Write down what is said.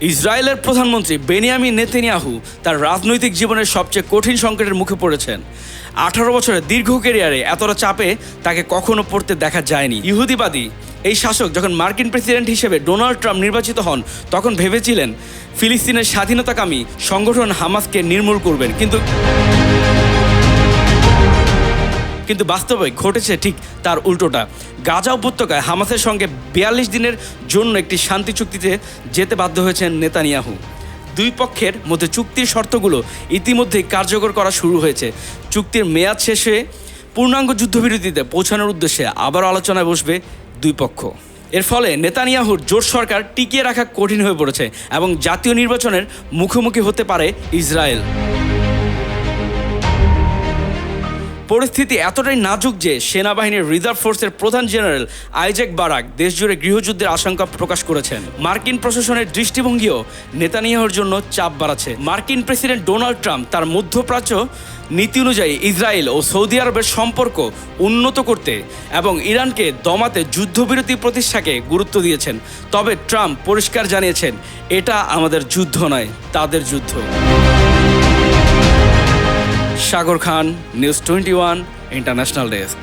ইসরায়েলের প্রধানমন্ত্রী বেনিয়ামিন নেতেনিয়াহু তার রাজনৈতিক জীবনের সবচেয়ে কঠিন সংকটের মুখে পড়েছেন। আঠারো বছরের দীর্ঘ কেরিয়ারে এতটা চাপে তাকে কখনো পড়তে দেখা যায়নি। ইহুদিবাদী এই শাসক যখন মার্কিন প্রেসিডেন্ট হিসেবে ডোনাল্ড ট্রাম্প নির্বাচিত হন, তখন ভেবেছিলেন, ফিলিস্তিনের স্বাধীনতাকামী সংগঠন হামাসকে নির্মূল করবেন। কিন্তু কিন্তু বাস্তবে ঘটেছে ঠিক তার উল্টোটা। গাজা উপত্যকায় হামাসের সঙ্গে বিয়াল্লিশ দিনের জন্য একটি শান্তি চুক্তিতে যেতে বাধ্য হয়েছেন নেতানিয়াহু। দুই পক্ষের মধ্যে চুক্তির শর্তগুলো ইতিমধ্যেই কার্যকর করা শুরু হয়েছে। চুক্তির মেয়াদ শেষে পূর্ণাঙ্গ যুদ্ধবিরতিতে পৌঁছানোর উদ্দেশ্যে আবার আলোচনায় বসবে দুই পক্ষ। এর ফলে নেতানিয়াহুর জোট সরকার টিকিয়ে রাখা কঠিন হয়ে পড়েছে এবং জাতীয় নির্বাচনের মুখোমুখি হতে পারে ইসরায়েল। পরিস্থিতি এতটাই নাজুক যে সেনাবাহিনীর রিজার্ভ ফোর্সের প্রধান জেনারেল আইজেক বারাক দেশজুড়ে গৃহযুদ্ধের আশঙ্কা প্রকাশ করেছেন। মার্কিন প্রশাসনের দৃষ্টিভঙ্গিও নেতানিয়াহুর জন্য চাপ বাড়াচ্ছে। মার্কিন প্রেসিডেন্ট ডোনাল্ড ট্রাম্প তার মধ্যপ্রাচ্য নীতি অনুযায়ী ইসরায়েল ও সৌদি আরবের সম্পর্ক উন্নত করতে এবং ইরানকে দমাতে যুদ্ধবিরতি প্রতিষ্ঠাকে গুরুত্ব দিয়েছেন। তবে ট্রাম্প পরিষ্কার জানিয়েছেন, এটা আমাদের যুদ্ধ নয়, তাদের যুদ্ধ। Sagar Khan news twenty one international desk